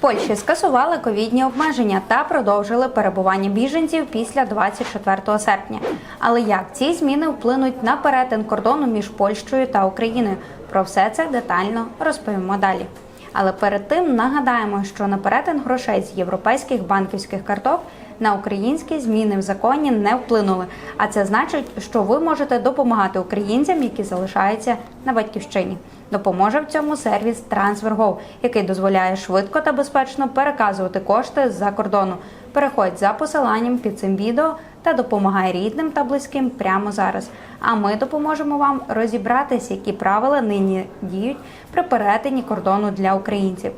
Польщі скасували ковідні обмеження та продовжили перебування біженців після 24 серпня. Але як ці зміни вплинуть на перетин кордону між Польщею та Україною? Про все це детально розповімо далі. Але перед тим нагадаємо, що на перетин грошей з європейських банківських карток на українські зміни в законі не вплинули. А це значить, що ви можете допомагати українцям, які залишаються на батьківщині. Допоможе в цьому сервіс TransferGo, який дозволяє швидко та безпечно переказувати кошти з-за кордону. Переходь за посиланням під цим відео та допомагай рідним та близьким прямо зараз. А ми допоможемо вам розібратися, які правила нині діють при перетині кордону для українців.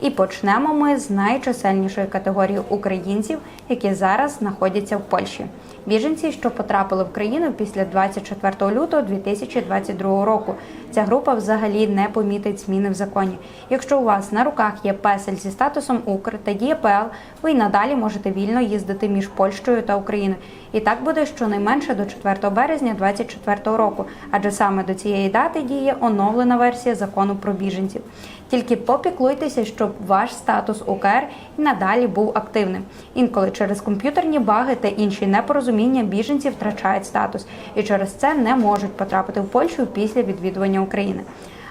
І почнемо ми з найчисельнішої категорії українців, які зараз знаходяться в Польщі. Біженці, що потрапили в країну після 24 лютого 2022 року. Ця група взагалі не помітить зміни в законі. Якщо у вас на руках є песель зі статусом Укр та ДІЄПЛ, ви й надалі можете вільно їздити між Польщею та Україною. І так буде щонайменше до 4 березня 2024 року, адже саме до цієї дати діє оновлена версія закону про біженців. Тільки попіклуйтеся, щоб ваш статус УКР і надалі був активним. Інколи через комп'ютерні баги та інші непорозуміння біженці втрачають статус і через це не можуть потрапити в Польщу після відвідування України.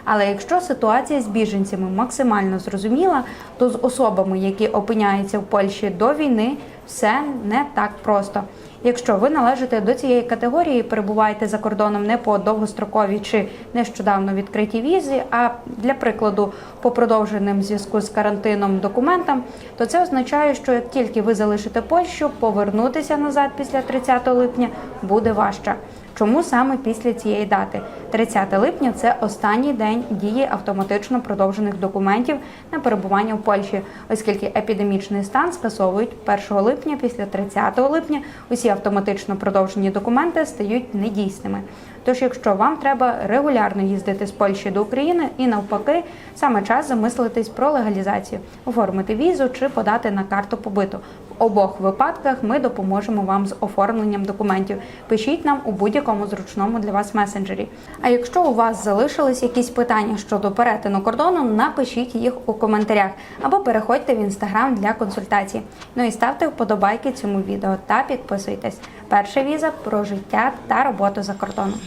Але якщо ситуація з біженцями максимально зрозуміла, то з особами, які опиняються в Польщі до війни, все не так просто. Якщо ви належите до цієї категорії, перебуваєте за кордоном не по довгостроковій чи нещодавно відкритій візі, а для прикладу по продовженим зв'язку з карантином документам, то це означає, що як тільки ви залишите Польщу, повернутися назад після 30 липня буде важче. Чому саме після цієї дати? 30 липня це останній день дії автоматично продовжених документів на перебування в Польщі, оскільки епідемічний стан скасовують 1 липня. Після 30 липня усі автоматично продовжені документи стають недійсними. Тож, якщо вам треба регулярно їздити з Польщі до України і навпаки, саме час замислитись про легалізацію, оформити візу чи подати на карту побиту. Обох випадках ми допоможемо вам з оформленням документів. Пишіть нам у будь-якому зручному для вас месенджері. А якщо у вас залишились якісь питання щодо перетину кордону, напишіть їх у коментарях або переходьте в інстаграм для консультацій. Ну і ставте вподобайки цьому відео та підписуйтесь. Перша віза про життя та роботу за кордоном.